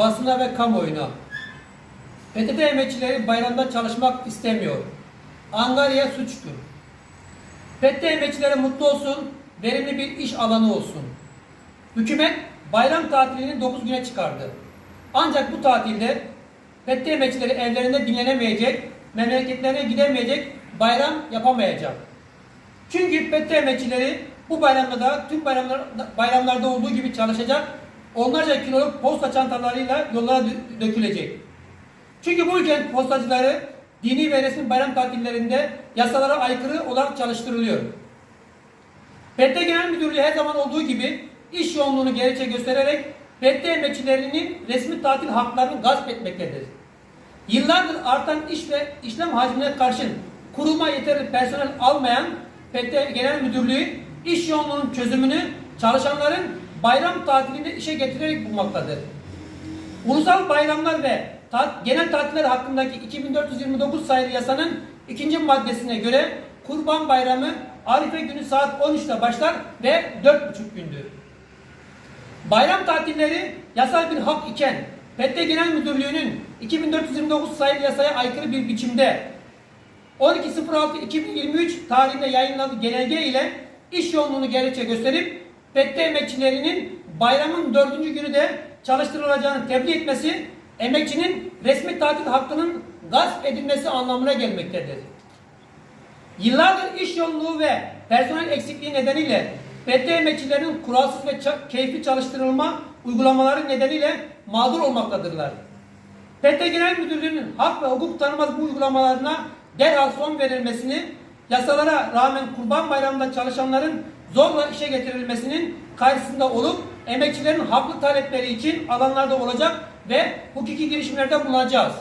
basına ve kamuoyuna. PTT emekçileri bayramda çalışmak istemiyor. Angarya suçtur. PTT emekçileri mutlu olsun, verimli bir iş alanı olsun. Hükümet bayram tatilini 9 güne çıkardı. Ancak bu tatilde PTT emekçileri evlerinde dinlenemeyecek, memleketlerine gidemeyecek, bayram yapamayacak. Çünkü PTT emekçileri bu bayramda da tüm bayramlar, bayramlarda olduğu gibi çalışacak, onlarca kiloluk posta çantalarıyla yollara dö- dökülecek. Çünkü bu ülkenin postacıları dini ve resmi bayram tatillerinde yasalara aykırı olarak çalıştırılıyor. PTT Genel Müdürlüğü her zaman olduğu gibi iş yoğunluğunu gerekçe göstererek PTT emekçilerinin resmi tatil haklarını gasp etmektedir. Yıllardır artan iş ve işlem hacmine karşın kuruma yeterli personel almayan PTT Genel Müdürlüğü iş yoğunluğunun çözümünü çalışanların bayram tatilinde işe getirerek bulmaktadır. Ulusal bayramlar ve ta- genel tatiller hakkındaki 2429 sayılı yasanın ikinci maddesine göre Kurban Bayramı Arife günü saat 13'te başlar ve 4,5 gündür. Bayram tatilleri yasal bir hak iken PTT Genel Müdürlüğü'nün 2429 sayılı yasaya aykırı bir biçimde 12.06.2023 tarihinde yayınladığı genelge ile iş yoğunluğunu gerekçe gösterip PTT emekçilerinin bayramın dördüncü günü de çalıştırılacağını tebliğ etmesi emekçinin resmi tatil hakkının gasp edilmesi anlamına gelmektedir. Yıllardır iş yoğunluğu ve personel eksikliği nedeniyle PTT emekçilerinin kuralsız ve keyfi çalıştırılma uygulamaları nedeniyle mağdur olmaktadırlar. PTT Genel Müdürlüğü'nün hak ve hukuk tanımaz bu uygulamalarına derhal son verilmesini, yasalara rağmen Kurban Bayramı'nda çalışanların zorla işe getirilmesinin karşısında olup emekçilerin haklı talepleri için alanlarda olacak ve hukuki girişimlerde bulunacağız.